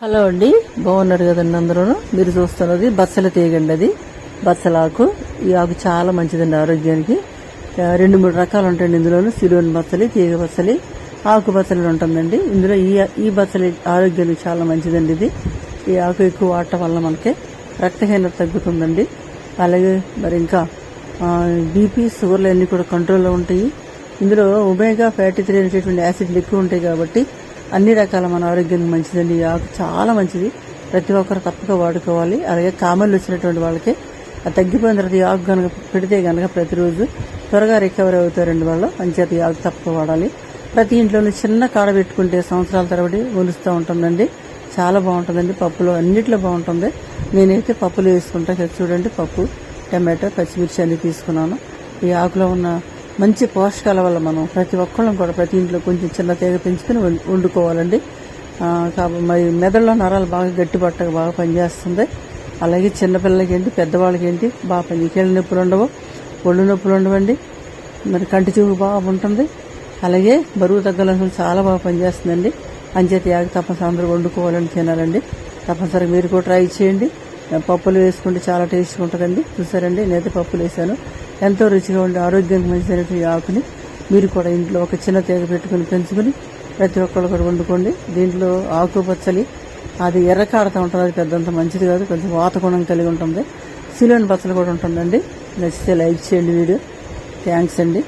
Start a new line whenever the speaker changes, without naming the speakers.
Hello అండి బాగున్నారు కదండి అందరూ మీరు చూస్తున్నది బచ్చల తీగండి అది. బచ్చల ఆకు. ఈ ఆకు చాలా మంచిదండి ఆరోగ్యానికి. రెండు మూడు రకాలు ఉంటాయండి ఇందులోను. సిలోని బచ్చలి తీగ బచ్చలి ఆకు బచ్చలి ఉంటుందండి. ఇందులో ఈ ఈ బచ్చలి ఆరోగ్యానికి చాలా మంచిదండి ఇది. ఈ ఆకు ఎక్కువ వాడటం వల్ల మనకి రక్తహీనత తగ్గుతుందండి. అలాగే మరి ఇంకా బీపీ షుగర్లు అన్నీ కూడా కంట్రోల్లో ఉంటాయి. ఇందులో ఒమేగా ఫ్యాటీ త్రీ అనేటటువంటి యాసిడ్లు ఎక్కువ ఉంటాయి కాబట్టి అన్ని రకాల మన ఆరోగ్యానికి మంచిదండి. ఈ ఆకు చాలా మంచిది. ప్రతి ఒక్కరు తప్పక వాడుకోవాలి. అలాగే కామన్లు వచ్చినటువంటి వాళ్ళకి అది తగ్గిపోయిన తర్వాత ఈ ఆకు కనుక పెడితే కనుక ప్రతిరోజు త్వరగా రికవరీ అవుతారండి వాళ్ళు. అంచేత ఈ ఆకు తప్పక వాడాలి. ప్రతి ఇంట్లోనే చిన్న కాడ పెట్టుకుంటే సంవత్సరాల తరబడి ఒలుస్తూ ఉంటుందండి. చాలా బాగుంటుందండి. పప్పులో అన్నిట్లో బాగుంటుంది. నేనైతే పప్పులు వేసుకుంటా. చూడండి పప్పు టమాటో పచ్చిమిర్చి అన్ని తీసుకున్నాను. ఈ ఆకులో ఉన్న మంచి పోషకాల వల్ల మనం ప్రతి ఒక్కళ్ళం కూడా ప్రతి ఇంట్లో కొంచెం చిన్న తీగ పెంచుకుని వండుకోవాలండి. కాబట్టి కాబ- మరి మెదడులో నరాలు బాగా గట్టిపట్టక బాగా పనిచేస్తుంది. అలాగే చిన్నపిల్లలకి ఏంటి పెద్దవాళ్ళకి ఏంటి బాగా పని కీళ్ళ నొప్పులు ఉండవు ఒళ్ళు నొప్పులు ఉండవండి. మరి కంటి చూపు బాగా ఉంటుంది. అలాగే బరువు తగ్గాలని చాలా బాగా పనిచేస్తుందండి. అంచేత యాగ తప్పనిసరి అందరూ వండుకోవాలని తినాలండి. తప్పనిసరిగా మీరు కూడా ట్రై చేయండి. పప్పులు వేసుకుంటే చాలా టేస్ట్గా ఉంటుందండి. చూసారండి నేనైతే పప్పులు వేసాను. ఎంతో రుచిగా ఉండే ఆరోగ్యానికి మంచిదైనటువంటి ఆకుని మీరు కూడా ఇంట్లో ఒక చిన్న తీగ పెట్టుకుని పెంచుకుని ప్రతి ఒక్కళ్ళు కూడా వండుకోండి. దీంట్లో ఆకు పచ్చలి అది ఎర్ర ఉంటుంది. అది పెద్దంత మంచిది కాదు. కొంచెం వాతగుణం కలిగి ఉంటుంది. సిలోని పచ్చలు కూడా ఉంటుందండి. నచ్చితే లైక్ చేయండి వీడియో. థ్యాంక్స్ అండి.